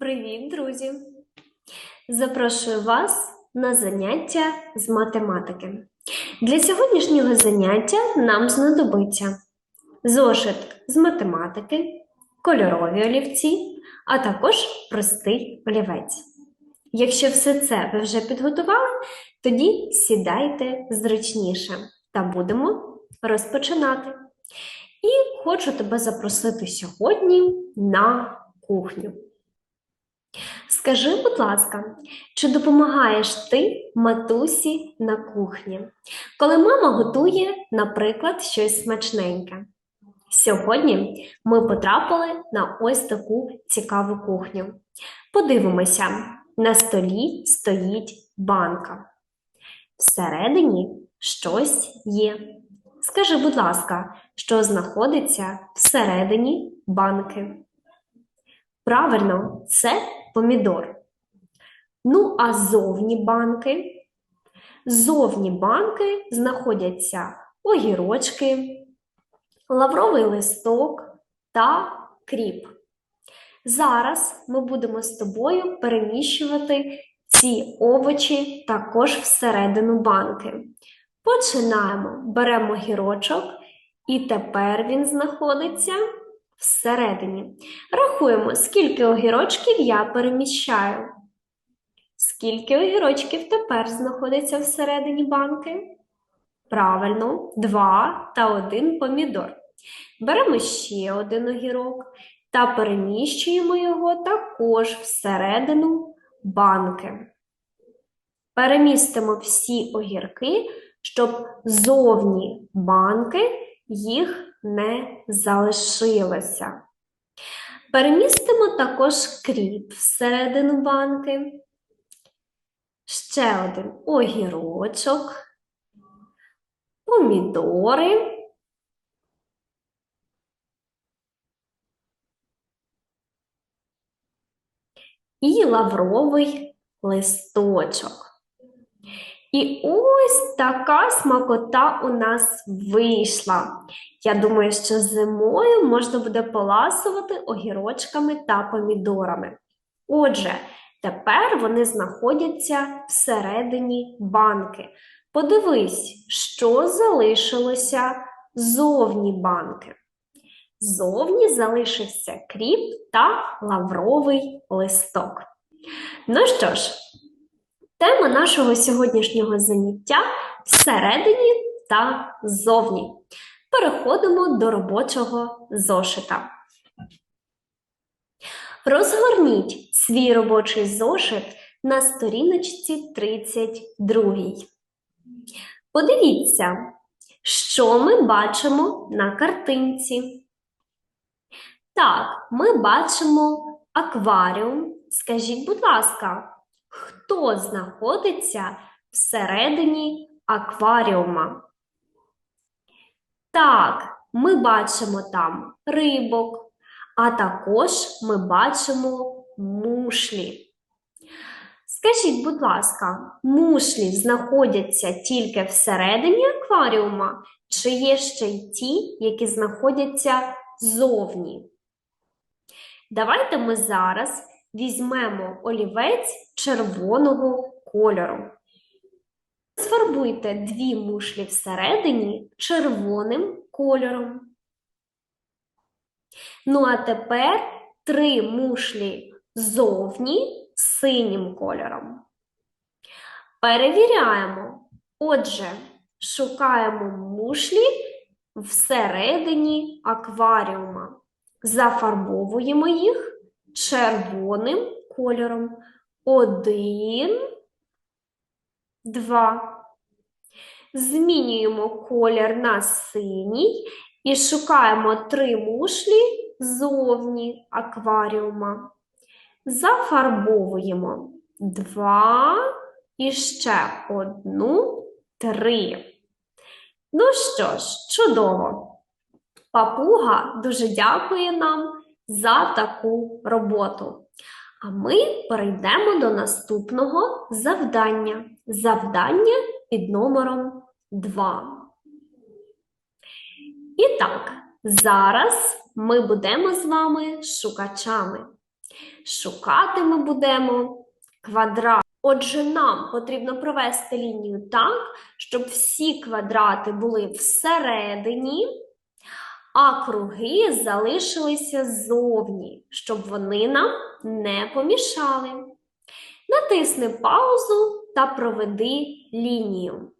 Привіт, друзі! Запрошую вас на заняття з математики. Для сьогоднішнього заняття нам знадобиться зошит з математики, кольорові олівці, а також простий олівець. Якщо все це ви вже підготували, тоді сідайте зручніше та будемо розпочинати. І хочу тебе запросити сьогодні на кухню. Скажи, будь ласка, чи допомагаєш ти матусі на кухні, коли мама готує, наприклад, щось смачненьке? Сьогодні ми потрапили на ось таку цікаву кухню. Подивимося, на столі стоїть банка. Всередині щось є. Скажи, будь ласка, що знаходиться всередині банки? Правильно, це помідор. Ну, а зовні банки? Зовні банки знаходяться огірочки, лавровий листок та кріп. Зараз ми будемо з тобою переміщувати ці овочі також всередину банки. Починаємо, беремо гірочок, і тепер він знаходиться всередині. Рахуємо, скільки огірочків я переміщаю. Скільки огірочків тепер знаходиться всередині банки? Правильно, два та один помідор. Беремо ще один огірок та переміщуємо його також всередину банки. Перемістимо всі огірки, щоб зовні банки їх не залишилося. Перемістимо також кріп всередину банки. Ще один огірочок, помідори. І лавровий листочок. І ось така смакота у нас вийшла. Я думаю, що зимою можна буде поласувати огірочками та помідорами. Отже, тепер вони знаходяться всередині банки. Подивись, що залишилося зовні банки. Зовні залишився кріп та лавровий листок. Ну що ж, Тема нашого сьогоднішнього заняття всередині та зовні. Переходимо до робочого зошита. Розгорніть свій робочий зошит на сторіночці 32. Подивіться, що ми бачимо на картинці. Так, ми бачимо акваріум. Скажіть, будь ласка, хто знаходиться всередині акваріума? Так, ми бачимо там рибок, а також ми бачимо мушлі. Скажіть, будь ласка, мушлі знаходяться тільки всередині акваріума, чи є ще й ті, які знаходяться зовні? Давайте ми зараз візьмемо олівець червоного кольору. Сфарбуйте дві мушлі всередині червоним кольором. Ну, а тепер три мушлі зовні синім кольором. Перевіряємо. Отже, шукаємо мушлі всередині акваріума. Зафарбовуємо їх червоним кольором. Один, два. Змінюємо колір на синій і шукаємо три мушлі зовні акваріума. Зафарбовуємо два і ще одну, три. Ну що ж, чудово. Папуга дуже дякує нам за таку роботу. А ми перейдемо до наступного завдання. Завдання під номером 2. І так, зараз ми будемо з вами шукачами. Шукати ми будемо квадрат. Отже, нам потрібно провести лінію так, щоб всі квадрати були всередині, а круги залишилися ззовні, щоб вони нам не помішали. Натисни паузу та проведи лінію.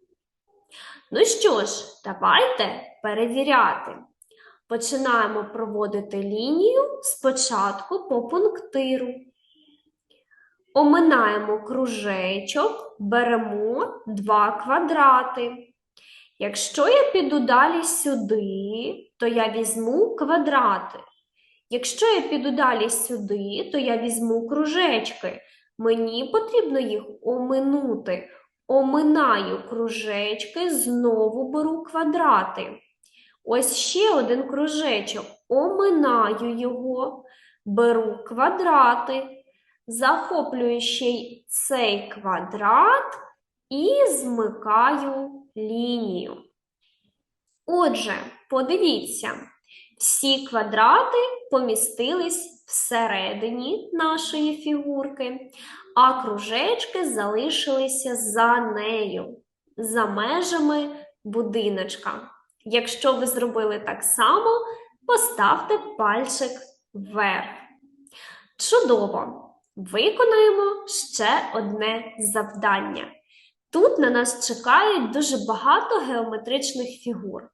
Ну що ж, давайте перевіряти. Починаємо проводити лінію спочатку по пунктиру. Оминаємо кружечок, беремо два квадрати. Якщо я піду далі сюди, то я візьму квадрати. Якщо я піду далі сюди, то я візьму кружечки. Мені потрібно їх оминути. Оминаю кружечки, знову беру квадрати. Ось ще один кружечок. Оминаю його, беру квадрати, захоплюю ще й цей квадрат і змикаю лінію. Отже, подивіться, всі квадрати помістились всередині нашої фігурки, а кружечки залишилися за нею, за межами будиночка. Якщо ви зробили так само, поставте пальчик вверх. Чудово! Виконаємо ще одне завдання. Тут на нас чекають дуже багато геометричних фігур.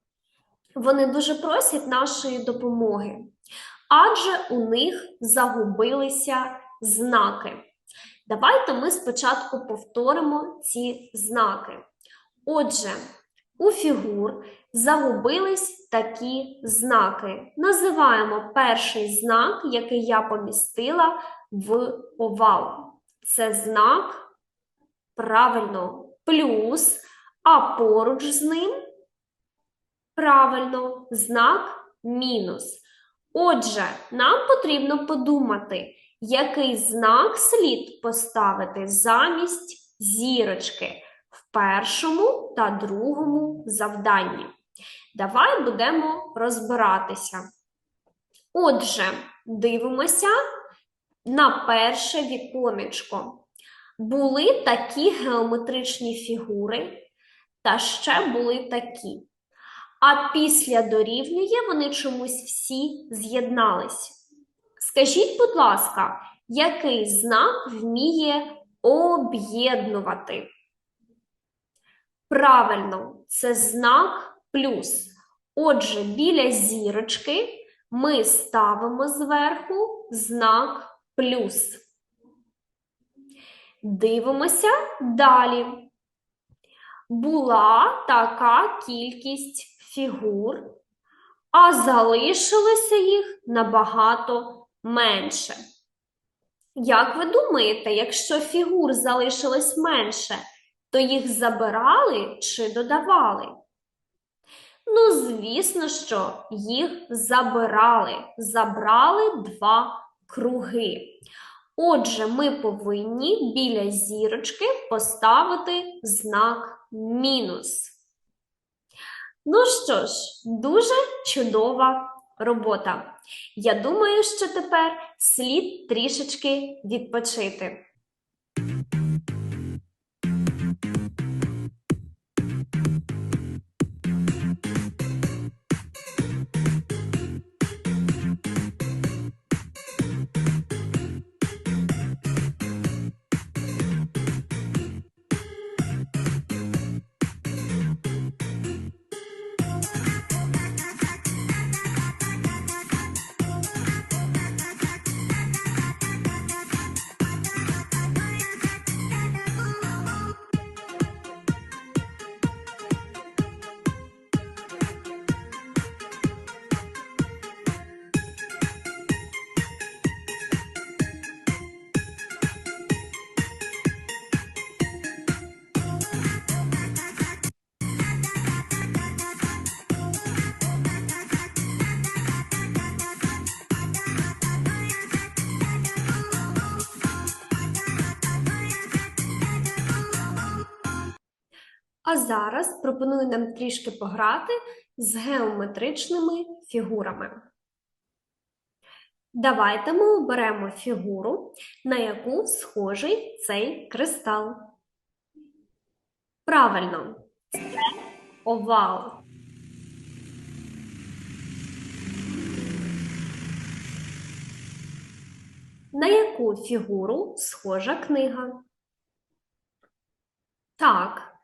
Вони дуже просять нашої допомоги, адже у них загубилися знаки. Давайте ми спочатку повторимо ці знаки. Отже, у фігур загубились такі знаки. Називаємо перший знак, який я помістила в овал. Це знак правильно плюс, а поруч з ним правильно знак мінус. Отже, нам потрібно подумати, який знак слід поставити замість зірочки в першому та другому завданні. Давай будемо розбиратися. Отже, дивимося на перше віконечко. Були такі геометричні фігури, та ще були такі. А після дорівнює вони чомусь всі з'єднались. Скажіть, будь ласка, який знак вміє об'єднувати? Правильно, це знак плюс. Отже, біля зірочки ми ставимо зверху знак плюс. Дивимося далі. Була така кількість фігур, а залишилося їх набагато менше. Як ви думаєте, якщо фігур залишилось менше, то їх забирали чи додавали? Ну, звісно, що їх забирали. Забрали два круги. Отже, ми повинні біля зірочки поставити знак мінус. Ну що ж, дуже чудова робота. Я думаю, що тепер слід трішечки відпочити. А зараз пропоную нам трішки пограти з геометричними фігурами. Давайте ми оберемо фігуру, на яку схожий цей кристал. Правильно, це овал. На яку фігуру схожа книга? Так,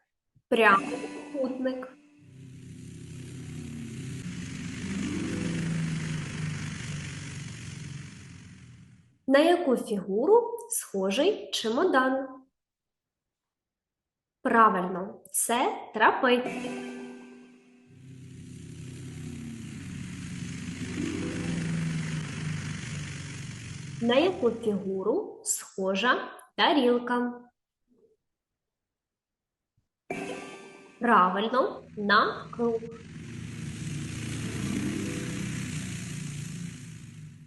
прямокутник. На яку фігуру схожий чемодан? Правильно, це трапеція. На яку фігуру схожа тарілка? Правильно, на круг.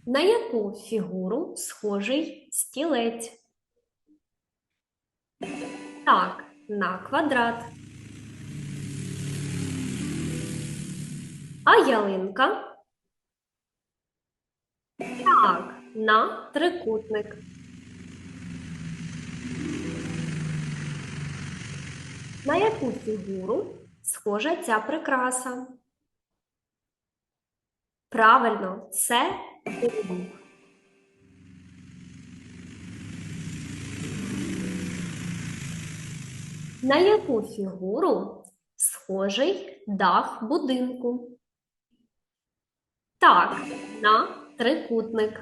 На яку фігуру схожий стілець? Так, на квадрат. А ялинка? Так, на трикутник. На яку фігуру схожа ця прикраса? Правильно, це круг. На яку фігуру схожий дах будинку? Так, на трикутник.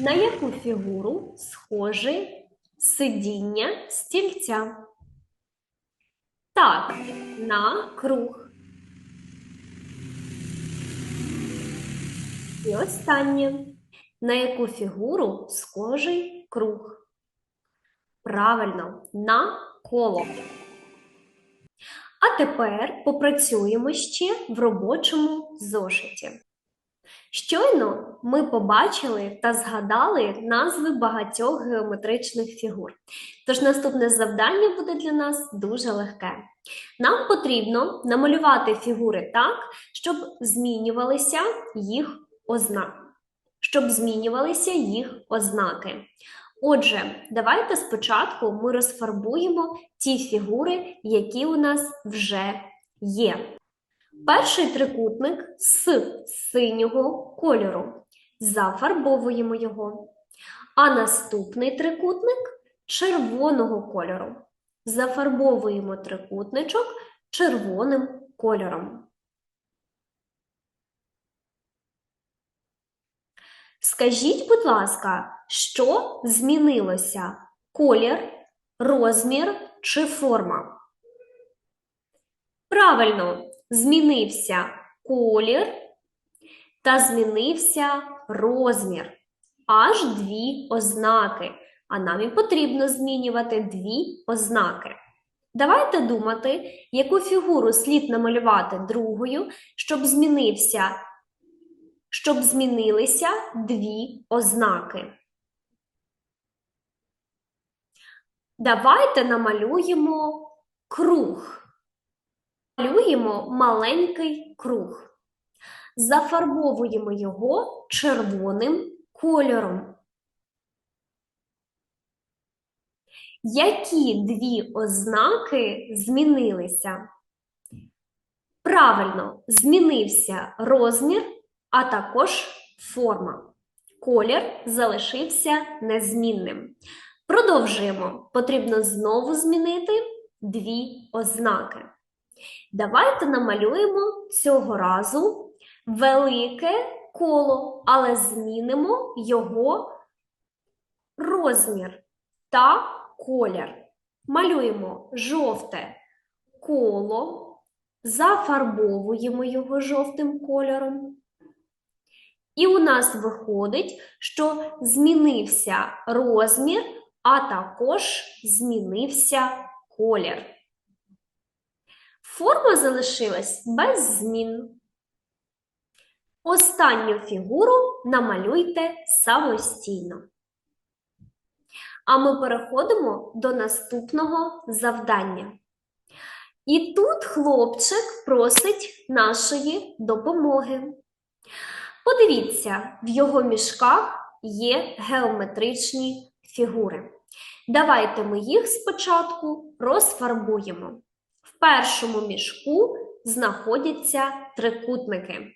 На яку фігуру схоже сидіння стільця? Так, на круг. І останнє. На яку фігуру схожий круг? Правильно, на коло. А тепер попрацюємо ще в робочому зошиті. Щойно ми побачили та згадали назви багатьох геометричних фігур. Тож наступне завдання буде для нас дуже легке. Нам потрібно намалювати фігури так, щоб змінювалися їх ознаки. Щоб змінювалися їх ознаки. Отже, давайте спочатку ми розфарбуємо ті фігури, які у нас вже є. Перший трикутник з синього кольору. Зафарбовуємо його. А наступний трикутник червоного кольору. Зафарбовуємо трикутничок червоним кольором. Скажіть, будь ласка, що змінилося? Колір, розмір чи форма? Правильно, змінився колір та змінився розмір. Аж дві ознаки. А нам і потрібно змінювати дві ознаки. Давайте думати, яку фігуру слід намалювати другою, щоб змінився щоб змінилися дві ознаки. Давайте намалюємо круг. Малюємо маленький круг. Зафарбовуємо його червоним кольором. Які дві ознаки змінилися? Правильно, змінився розмір а також форма. Колір залишився незмінним. Продовжуємо. Потрібно знову змінити дві ознаки. Давайте намалюємо цього разу велике коло, але змінимо його розмір та колір. Малюємо жовте коло, зафарбовуємо його жовтим кольором. І у нас виходить, що змінився розмір, а також змінився колір. Форма залишилась без змін. Останню фігуру намалюйте самостійно. А ми переходимо до наступного завдання. І тут хлопчик просить нашої допомоги. Подивіться, в його мішках є геометричні фігури. Давайте ми їх спочатку розфарбуємо. Першому мішку знаходяться трикутники.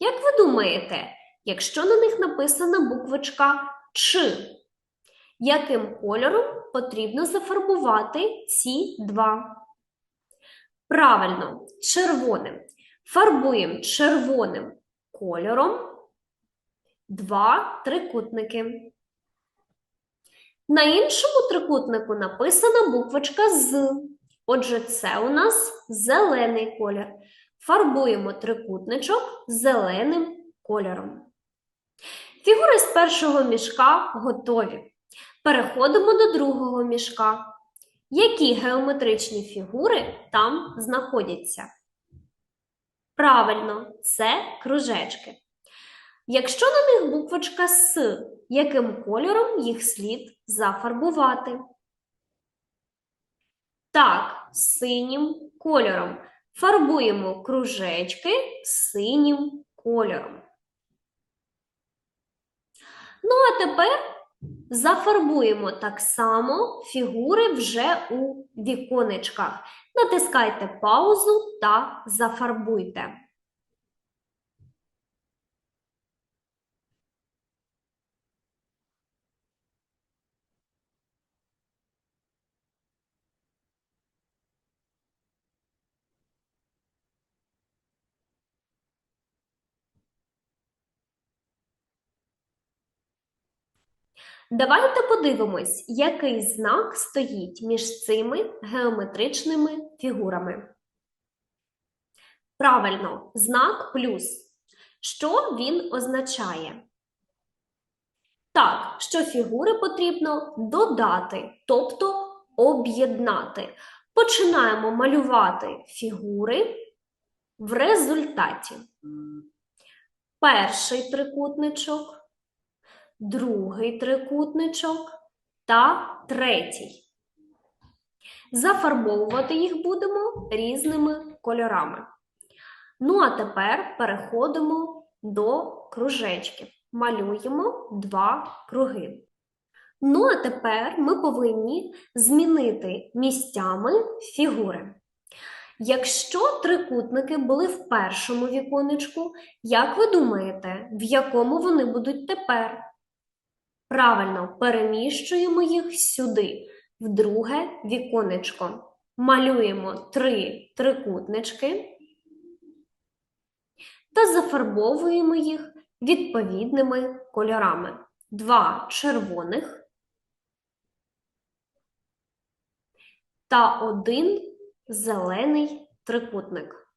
Як ви думаєте, якщо на них написана буквочка Ч, яким кольором потрібно зафарбувати ці два? Правильно, червоним. Фарбуємо червоним кольором два трикутники. На іншому трикутнику написана буквочка З. Отже, це у нас зелений колір. Фарбуємо трикутничок зеленим кольором. Фігури з першого мішка готові. Переходимо до другого мішка. Які геометричні фігури там знаходяться? Правильно, це кружечки. Якщо на них буквочка С, яким кольором їх слід зафарбувати? Так, синім кольором. Фарбуємо кружечки синім кольором. Ну, а тепер зафарбуємо так само фігури вже у віконечках. Натискайте паузу та зафарбуйте. Давайте подивимось, який знак стоїть між цими геометричними фігурами. Правильно, знак плюс. Що він означає? Так, що фігури потрібно додати, тобто об'єднати. Починаємо малювати фігури в результаті. Перший трикутничок другий трикутничок та третій. Зафарбовувати їх будемо різними кольорами. Ну, а тепер переходимо до кружечків. Малюємо два круги. Ну, а тепер ми повинні змінити місцями фігури. Якщо трикутники були в першому віконечку, як ви думаєте, в якому вони будуть тепер? Правильно, переміщуємо їх сюди, в друге віконечко. Малюємо три трикутнички та зафарбовуємо їх відповідними кольорами. Два червоних та один зелений трикутник.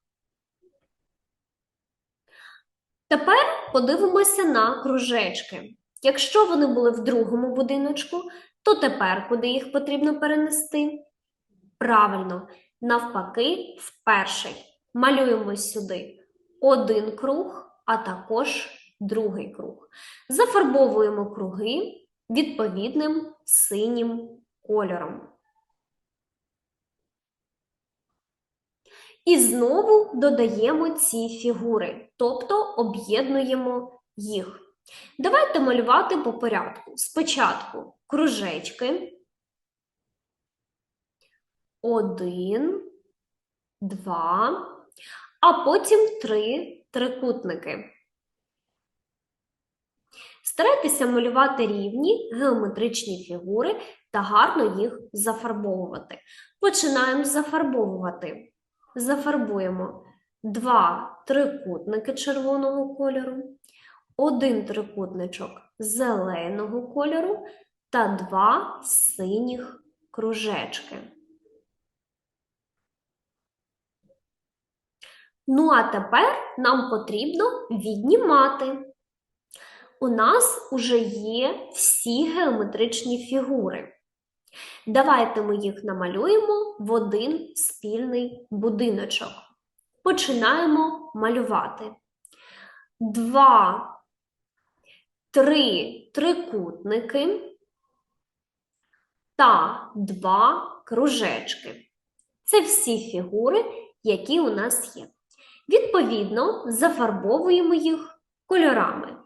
Тепер подивимося на кружечки. Якщо вони були в другому будиночку, то тепер куди їх потрібно перенести? Правильно, навпаки, в перший. Малюємо сюди один круг, а також другий круг. Зафарбовуємо круги відповідним синім кольором. І знову додаємо ці фігури, тобто об'єднуємо їх. Давайте малювати по порядку. Спочатку кружечки. Один, два, а потім три трикутники. Старайтеся малювати рівні геометричні фігури та гарно їх зафарбовувати. Починаємо зафарбовувати. Зафарбуємо два трикутники червоного кольору один трикутничок зеленого кольору та два синіх кружечки. Ну, а тепер нам потрібно віднімати. У нас уже є всі геометричні фігури. Давайте ми їх намалюємо в один спільний будиночок. Починаємо малювати. Два три трикутники та два кружечки. Це всі фігури, які у нас є. Відповідно, зафарбовуємо їх кольорами.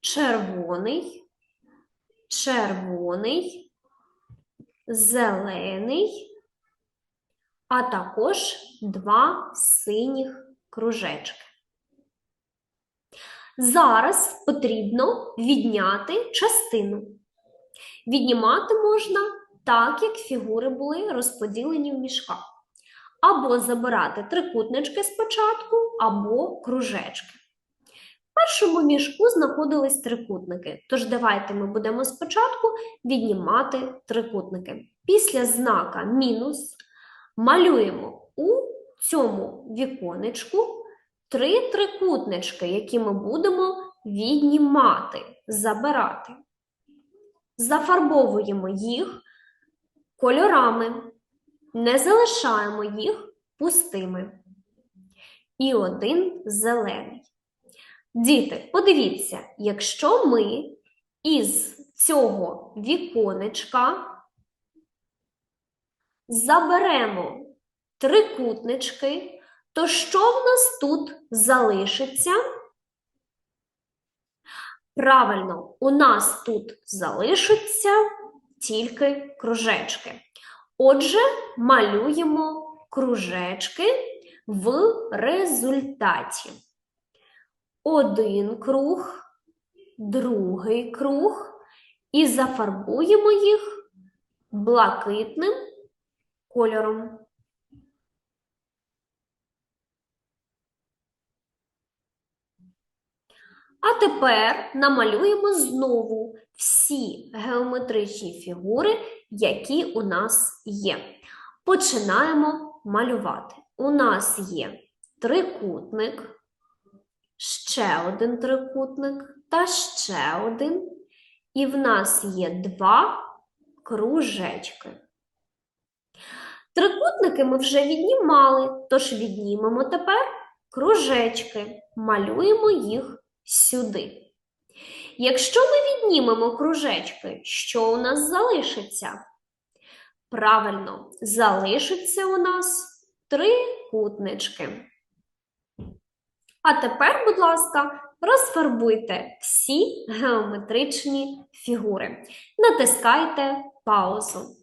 Червоний, червоний, зелений, а також два синіх кружечки. Зараз потрібно відняти частину. Віднімати можна так, як фігури були розподілені в мішках. Або забирати трикутнички спочатку, або кружечки. В першому мішку знаходились трикутники, тож давайте ми будемо спочатку віднімати трикутники. Після знака мінус малюємо у цьому віконечку три трикутнички, які ми будемо віднімати, забирати. Зафарбовуємо їх кольорами, не залишаємо їх пустими. І один зелений. Діти, подивіться, якщо ми із цього віконечка заберемо трикутнички, то що в нас тут залишиться? Правильно, у нас тут залишаться тільки кружечки. Отже, малюємо кружечки в результаті. Один круг, другий круг, і зафарбуємо їх блакитним кольором. А тепер намалюємо знову всі геометричні фігури, які у нас є. Починаємо малювати. У нас є трикутник, ще один трикутник та ще один. І в нас є два кружечки. Трикутники ми вже віднімали, тож віднімемо тепер кружечки, малюємо їх сюди. Якщо ми віднімемо кружечки, що у нас залишиться? Правильно, залишиться у нас три кутнички. А тепер, будь ласка, розфарбуйте всі геометричні фігури. Натискайте паузу.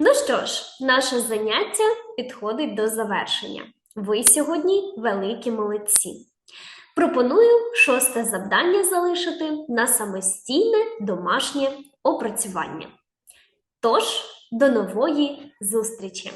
Ну що ж, наше заняття підходить до завершення. Ви сьогодні великі молодці. Пропоную шосте завдання залишити на самостійне домашнє опрацювання. Тож, до нової зустрічі!